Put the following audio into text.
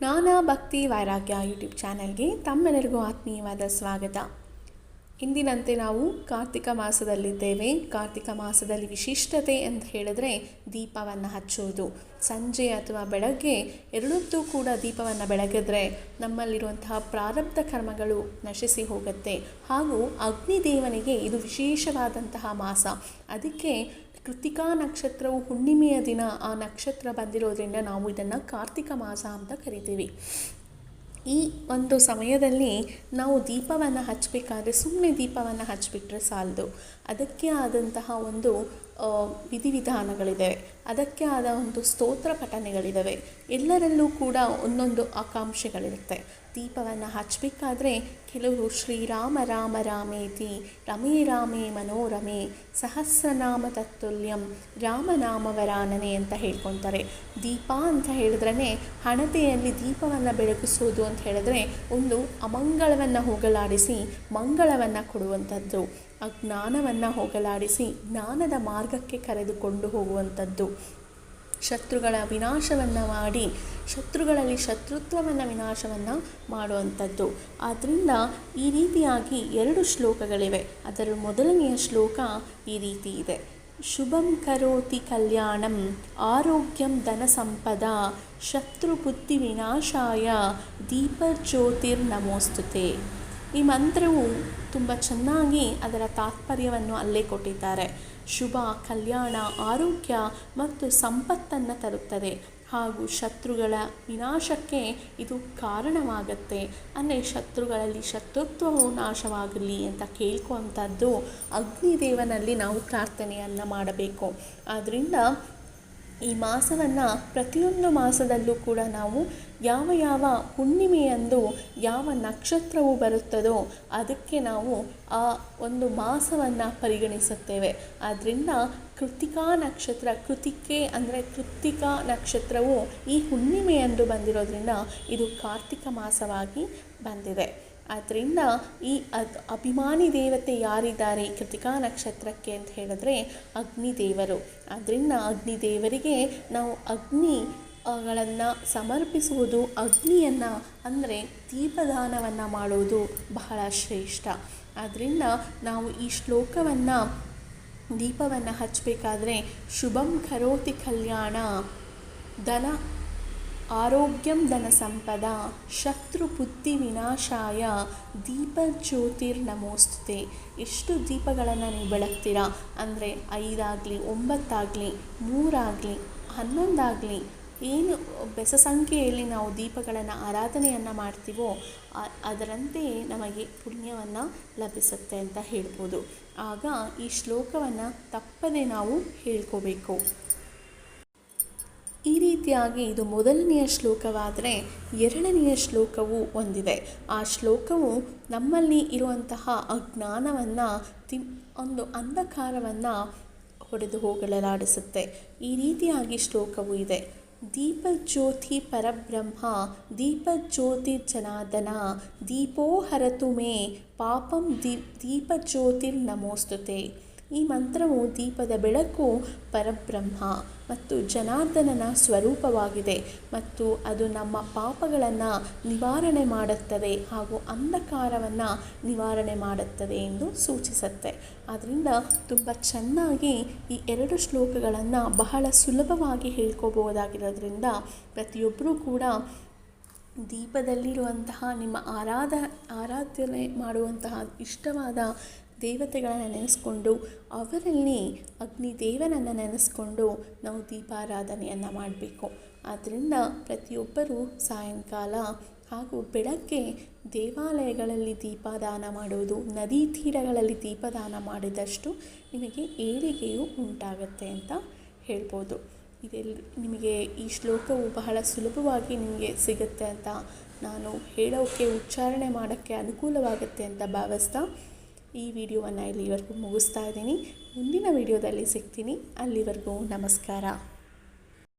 ಜ್ಞಾನ ಭಕ್ತಿ ವೈರಾಗ್ಯ ಯೂಟ್ಯೂಬ್ ಚಾನೆಲ್ಗೆ ತಮ್ಮೆಲ್ಲರಿಗೂ ಆತ್ಮೀಯವಾದ ಸ್ವಾಗತ. ಇಂದಿನಂತೆ ನಾವು ಕಾರ್ತಿಕ ಮಾಸದಲ್ಲಿದ್ದೇವೆ. ಕಾರ್ತಿಕ ಮಾಸದಲ್ಲಿ ವಿಶಿಷ್ಟತೆ ಅಂತ ಹೇಳಿದ್ರೆ ದೀಪವನ್ನು ಹಚ್ಚುವುದು ಸಂಜೆ ಅಥವಾ ಬೆಳಗ್ಗೆ ಎರಡೊತ್ತು ಕೂಡ ದೀಪವನ್ನು ಬೆಳಗಿದ್ರೆ ನಮ್ಮಲ್ಲಿರುವಂತಹ ಪ್ರಾರಬ್ಧ ಕರ್ಮಗಳು ನಶಿಸಿ ಹೋಗುತ್ತೆ. ಹಾಗೂ ಅಗ್ನಿದೇವನಿಗೆ ಇದು ವಿಶೇಷವಾದಂತಹ ಮಾಸ. ಅದಕ್ಕೆ ಕೃತಿಕಾ ನಕ್ಷತ್ರವು ಹುಣ್ಣಿಮೆಯ ದಿನ ಆ ನಕ್ಷತ್ರ ಬಂದಿರೋದ್ರಿಂದ ನಾವು ಇದನ್ನು ಕಾರ್ತಿಕ ಮಾಸ ಅಂತ ಕರಿತೀವಿ. ಈ ಒಂದು ಸಮಯದಲ್ಲಿ ನಾವು ದೀಪವನ್ನು ಹಚ್ಚಬೇಕಾದ್ರೆ ಸುಮ್ಮನೆ ದೀಪವನ್ನು ಹಚ್ಚಿಬಿಟ್ರೆ ಸಾಲದು. ಅದಕ್ಕೆ ಆದಂತಹ ಒಂದು ವಿಧಿವಿಧಾನಗಳಿದೆ. ಅದಕ್ಕೆ ಆದ ಒಂದು ಸ್ತೋತ್ರ ಪಠನೆಗಳಿದ್ದಾವೆ ಎಲ್ಲರಲ್ಲೂ ಕೂಡ ಒಂದೊಂದು ಆಕಾಂಕ್ಷೆಗಳಿರುತ್ತೆ. ದೀಪವನ್ನು ಹಚ್ಚಬೇಕಾದ್ರೆ ಕೆಲವರು ಶ್ರೀರಾಮ ರಾಮ ರಾಮೇತಿ, ರಮೇ ರಾಮೇ ಮನೋರಮೆ, ಸಹಸ್ರನಾಮ ತತ್ತುಲ್ಯಂ ರಾಮನಾಮವರಾನನೆ ಅಂತ ಹೇಳ್ಕೊತಾರೆ. ದೀಪ ಅಂತ ಹೇಳಿದ್ರೇ ಹಣತೆಯಲ್ಲಿ ದೀಪವನ್ನು ಬೆಳಗಿಸೋದು ಅಂತ ಹೇಳಿದ್ರೆ ಒಂದು ಅಮಂಗಳವನ್ನು ಹೋಗಲಾಡಿಸಿ ಮಂಗಳವನ್ನು ಕೊಡುವಂಥದ್ದು. ಅಜ್ಞಾನವನ್ನು ಹೋಗಲಾಡಿಸಿ ಜ್ಞಾನದ ಮಾರ್ಗಕ್ಕೆ ಕರೆದುಕೊಂಡು ಹೋಗುವಂಥದ್ದು. ಶತ್ರುಗಳ ವಿನಾಶವನ್ನು ಮಾಡಿ ಶತ್ರುಗಳಲ್ಲಿ ಶತ್ರುತ್ವವನ್ನು ವಿನಾಶವನ್ನು ಮಾಡುವಂಥದ್ದು. ಆದ್ದರಿಂದ ಈ ರೀತಿಯಾಗಿ ಎರಡು ಶ್ಲೋಕಗಳಿವೆ. ಅದರ ಮೊದಲನೆಯ ಶ್ಲೋಕ ಈ ರೀತಿ ಇದೆ. ಶುಭಂ ಕರೋತಿ ಕಲ್ಯಾಣಂ ಆರೋಗ್ಯಂ ಧನ ಸಂಪದ ಶತ್ರುಬುದ್ಧಿ ವಿನಾಶಾಯ ದೀಪಜ್ಯೋತಿರ್ನಮೋಸ್ತುತೆ. ಈ ಮಂತ್ರವು ತುಂಬ ಚೆನ್ನಾಗಿ ಅದರ ತಾತ್ಪರ್ಯವನ್ನು ಅಲ್ಲೇ ಕೊಟ್ಟಿದ್ದಾರೆ. ಶುಭ, ಕಲ್ಯಾಣ, ಆರೋಗ್ಯ ಮತ್ತು ಸಂಪತ್ತನ್ನು ತರುತ್ತದೆ. ಹಾಗೂ ಶತ್ರುಗಳ ವಿನಾಶಕ್ಕೆ ಇದು ಕಾರಣವಾಗತ್ತೆ. ಅಂದರೆ ಶತ್ರುಗಳಲ್ಲಿ ಶತ್ರುತ್ವವು ನಾಶವಾಗಲಿ ಅಂತ ಕೇಳ್ಕೊವಂಥದ್ದು ಅಗ್ನಿದೇವನಲ್ಲಿ ನಾವು ಪ್ರಾರ್ಥನೆಯನ್ನು ಮಾಡಬೇಕು. ಆದ್ದರಿಂದ ಈ ಮಾಸವನ್ನು ಪ್ರತಿಯೊಂದು ಮಾಸದಲ್ಲೂ ಕೂಡ ನಾವು ಯಾವ ಯಾವ ಹುಣ್ಣಿಮೆಯಂದು ಯಾವ ನಕ್ಷತ್ರವು ಬರುತ್ತದೋ ಅದಕ್ಕೆ ನಾವು ಆ ಒಂದು ಮಾಸವನ್ನು ಪರಿಗಣಿಸುತ್ತೇವೆ. ಆದ್ದರಿಂದ ಕೃತಿಕಾ ನಕ್ಷತ್ರ, ಕೃತಿಕೆ ಅಂದರೆ ಕೃತಿಕಾ ನಕ್ಷತ್ರವು ಈ ಹುಣ್ಣಿಮೆಯಂದು ಬಂದಿರೋದ್ರಿಂದ ಇದು ಕಾರ್ತಿಕ ಮಾಸವಾಗಿ ಬಂದಿದೆ. ಆದ್ದರಿಂದ ಈ ಅದ್ ಅಭಿಮಾನಿ ದೇವತೆ ಯಾರಿದ್ದಾರೆ? ಕೃತಿಕಾ ನಕ್ಷತ್ರಕ್ಕೆ ಅಂತ ಹೇಳಿದ್ರೆ ಅಗ್ನಿದೇವರು. ಆದ್ದರಿಂದ ಅಗ್ನಿದೇವರಿಗೆ ನಾವು ಅಗ್ನಿ ಗಳನ್ನು ಸಮರ್ಪಿಸುವುದು, ಅಗ್ನಿಯನ್ನು ಅಂದರೆ ದೀಪದಾನವನ್ನು ಮಾಡುವುದು ಬಹಳ ಶ್ರೇಷ್ಠ. ಆದ್ದರಿಂದ ನಾವು ಈ ಶ್ಲೋಕವನ್ನು, ದೀಪವನ್ನು ಹಚ್ಚಬೇಕಾದ್ರೆ ಶುಭಂ ಕರೋತಿ ಕಲ್ಯಾಣ, ಧನ ಆರೋಗ್ಯಂ ಧನ ಸಂಪದ ಶತ್ರು ಬುದ್ಧಿ ವಿನಾಶಾಯ, ದೀಪ ಜ್ಯೋತಿರ್ನಮೋಸ್ತುತೆ. ಎಷ್ಟು ದೀಪಗಳನ್ನು ನೀವು ಬೆಳಗ್ತೀರಾ? ಅಂದರೆ ಐದಾಗಲಿ, ಒಂಬತ್ತಾಗಲಿ, ಮೂರಾಗಲಿ, ಹನ್ನೊಂದಾಗಲಿ, ಏನು ಬೆಸ ಸಂಖ್ಯೆಯಲ್ಲಿ ನಾವು ದೀಪಗಳನ್ನು ಆರಾಧನೆಯನ್ನು ಮಾಡ್ತೀವೋ ಅದರಂತೆಯೇ ನಮಗೆ ಪುಣ್ಯವನ್ನು ಲಭಿಸುತ್ತೆ ಅಂತ ಹೇಳ್ಬೋದು. ಆಗ ಈ ಶ್ಲೋಕವನ್ನು ತಪ್ಪದೆ ನಾವು ಹೇಳ್ಕೋಬೇಕು. ರೀತಿಯಾಗಿ ಇದು ಮೊದಲನೆಯ ಶ್ಲೋಕವಾದರೆ ಎರಡನೆಯ ಶ್ಲೋಕವು ಒಂದಿದೆ. ಆ ಶ್ಲೋಕವು ನಮ್ಮಲ್ಲಿ ಇರುವಂತಹ ಅಜ್ಞಾನವನ್ನು ತಿ, ಒಂದು ಅಂಧಕಾರವನ್ನು ಹೊಡೆದು ಹೋಗಲಾಡಿಸುತ್ತೆ. ಈ ರೀತಿಯಾಗಿ ಶ್ಲೋಕವು ಇದೆ. ದೀಪಜ್ಯೋತಿ ಪರಬ್ರಹ್ಮ, ದೀಪಜ್ಯೋತಿ ಜನಾದನ ದೀಪೋ ಹರತು ಮೇ, ಪಾಪಂ ದೀಪ ದೀಪಜ್ಯೋತಿರ್ ನಮೋಸ್ತುತೆ ಈ ಮಂತ್ರವು ದೀಪದ ಬೆಳಕು ಪರಬ್ರಹ್ಮ ಮತ್ತು ಜನಾರ್ದನನ ಸ್ವರೂಪವಾಗಿದೆ ಮತ್ತು ಅದು ನಮ್ಮ ಪಾಪಗಳನ್ನು ನಿವಾರಣೆ ಮಾಡುತ್ತದೆ ಹಾಗೂ ಅಂಧಕಾರವನ್ನು ನಿವಾರಣೆ ಮಾಡುತ್ತದೆ ಎಂದು ಸೂಚಿಸುತ್ತೆ. ಆದ್ದರಿಂದ ತುಂಬ ಚೆನ್ನಾಗಿ ಈ ಎರಡು ಶ್ಲೋಕಗಳನ್ನು ಬಹಳ ಸುಲಭವಾಗಿ ಹೇಳ್ಕೋಬಹುದಾಗಿರೋದ್ರಿಂದ ಪ್ರತಿಯೊಬ್ಬರೂ ಕೂಡ ದೀಪದಲ್ಲಿರುವಂತಹ ನಿಮ್ಮ ಆರಾಧ, ಆರಾಧನೆ ಮಾಡುವಂತಹ ಇಷ್ಟವಾದ ದೇವತೆಗಳನ್ನು ನೆನೆಸ್ಕೊಂಡು ಅವರಲ್ಲಿ ಅಗ್ನಿದೇವನನ್ನು ನೆನೆಸ್ಕೊಂಡು ನಾವು ದೀಪಾರಾಧನೆಯನ್ನು ಮಾಡಬೇಕು. ಆದ್ದರಿಂದ ಪ್ರತಿಯೊಬ್ಬರೂ ಸಾಯಂಕಾಲ ಹಾಗೂ ಬೆಳಗ್ಗೆ ದೇವಾಲಯಗಳಲ್ಲಿ ದೀಪದಾನ ಮಾಡುವುದು, ನದಿ ತೀರಗಳಲ್ಲಿ ದೀಪದಾನ ಮಾಡಿದಷ್ಟು ನಿಮಗೆ ಏಳಿಗೆಯು ಉಂಟಾಗುತ್ತೆ ಅಂತ ಹೇಳ್ಬೋದು. ಇದೆಲ್ಲ ನಿಮಗೆ ಈ ಶ್ಲೋಕವು ಬಹಳ ಸುಲಭವಾಗಿ ನಿಮಗೆ ಸಿಗುತ್ತೆ ಅಂತ ನಾನು ಹೇಳೋಕ್ಕೆ ಉಚ್ಚಾರಣೆ ಮಾಡೋಕ್ಕೆ ಅನುಕೂಲವಾಗುತ್ತೆ ಅಂತ ಭಾವಿಸ್ತಾ ಈ ವಿಡಿಯೋವನ್ನು ಇಲ್ಲಿವರೆಗೂ ಮುಗಿಸ್ತಾ ಇದ್ದೀನಿ. ಮುಂದಿನ ವಿಡಿಯೋದಲ್ಲಿ ಸಿಗ್ತೀನಿ. ಅಲ್ಲಿವರೆಗೂ ನಮಸ್ಕಾರ.